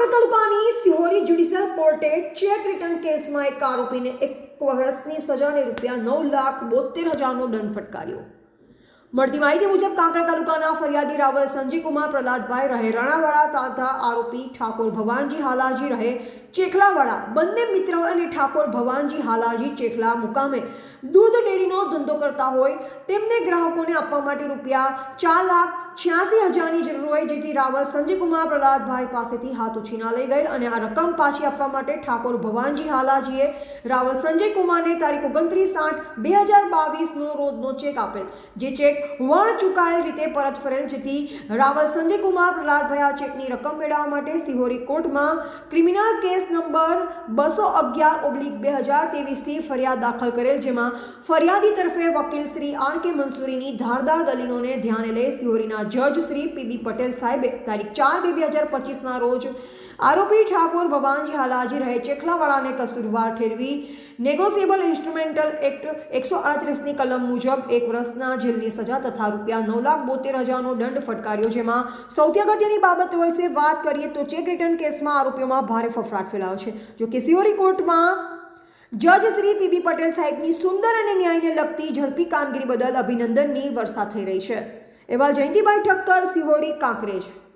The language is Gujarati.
કાંકરા તાલુકાની સિહોરી જ્યુડિશિયલ કોર્ટે ચેક રિટર્ન કેસમાં એક આરોપીને એક વર્ષની સજાને રૂપિયા નવ લાખ બોતેર હજારનો દંડ ફટકાર્યો. મળતી માહિતી મુજબ કાંકરા તાલુકાના ફરિયાદી રાવલ સંજયકુમાર પ્રહલાદભાઈ રહે, રાણાવાડા તથા આરોપી ઠાકોર ભવાનજી હાલાજી રહે, ચેખલાવાડા બંને મિત્ર અને ઠાકોર ભવાનજી હાલાજી ચેખલા મુકામે દૂધ ડેરીનો ધંધો કરતા હોય, તેમને ગ્રાહકોને આપવા માટે રૂપિયા ચાર લાખ છ્યાસી હજારની જરૂર હોય જેથી રાવલ સંજયકુમાર પ્રહલાદભાઈ પાસેથી હાથ ઉછીના લઈ ગયેલ અને આ રકમ પાછી આપવા માટે ઠાકોર ભવાનજી હાલાજીએ રાવલ સંજયકુમારને તારીખ ઓગણત્રીસ આઠ બે હજાર બાવીસનો રોજનો ચેક આપેલ. જે ચેક વણ ચૂકાયેલ રીતે પરત ફરેલ જેથી રાવલ સંજયકુમાર પ્રહલાદભાઈ આ ચેકની રકમ મેળવવા માટે સિહોરી કોર્ટમાં ક્રિમિનલ કેસ નંબર બસો અગિયાર ઓબ્લિક બે હજાર તેવીસથી ફરિયાદ દાખલ કરેલ, જેમાં ફરિયાદી તરફે વકીલ શ્રી આર કે મંસૂરીની ધારદાર દલીલોને ધ્યાને લઈ સિહોરીના જજ શ્રી પીબી પટેલ સાહેબે તારીખ ચાર બે બે હજાર પચીસના રોજ આરોપી ઠાકોર ભવાનજી હાલાજી રહે ચેખલાવાળાને કસૂરવાર ઠેરવી નેગોશિયેબલ ઇન્સ્ટ્રુમેન્ટલ એક્ટ એકસો આડત્રીસની કલમ મુજબ એક વર્ષના જેલની સજા તથા રૂપિયા નવ લાખ બોતેર હજારનો દંડ ફટકાર્યો જેમાં સૌથી અગત્યની બાબત વિશે વાત કરીએ તો ચેક રિટર્ન કેસમાં આરોપીઓમાં ભારે ફફડાટ ફેલાયો છે. જો કે સિયોરી કોર્ટમાં જજ શ્રી પીબી પટેલ સાહેબની સુંદર અને ન્યાયને લગતી ઝડપી કામગીરી બદલ અભિનંદનની વર્ષા થઈ રહી છે. એવા જયંતિભાઈ ઠક્કર સિહોરી કાંકરેજ.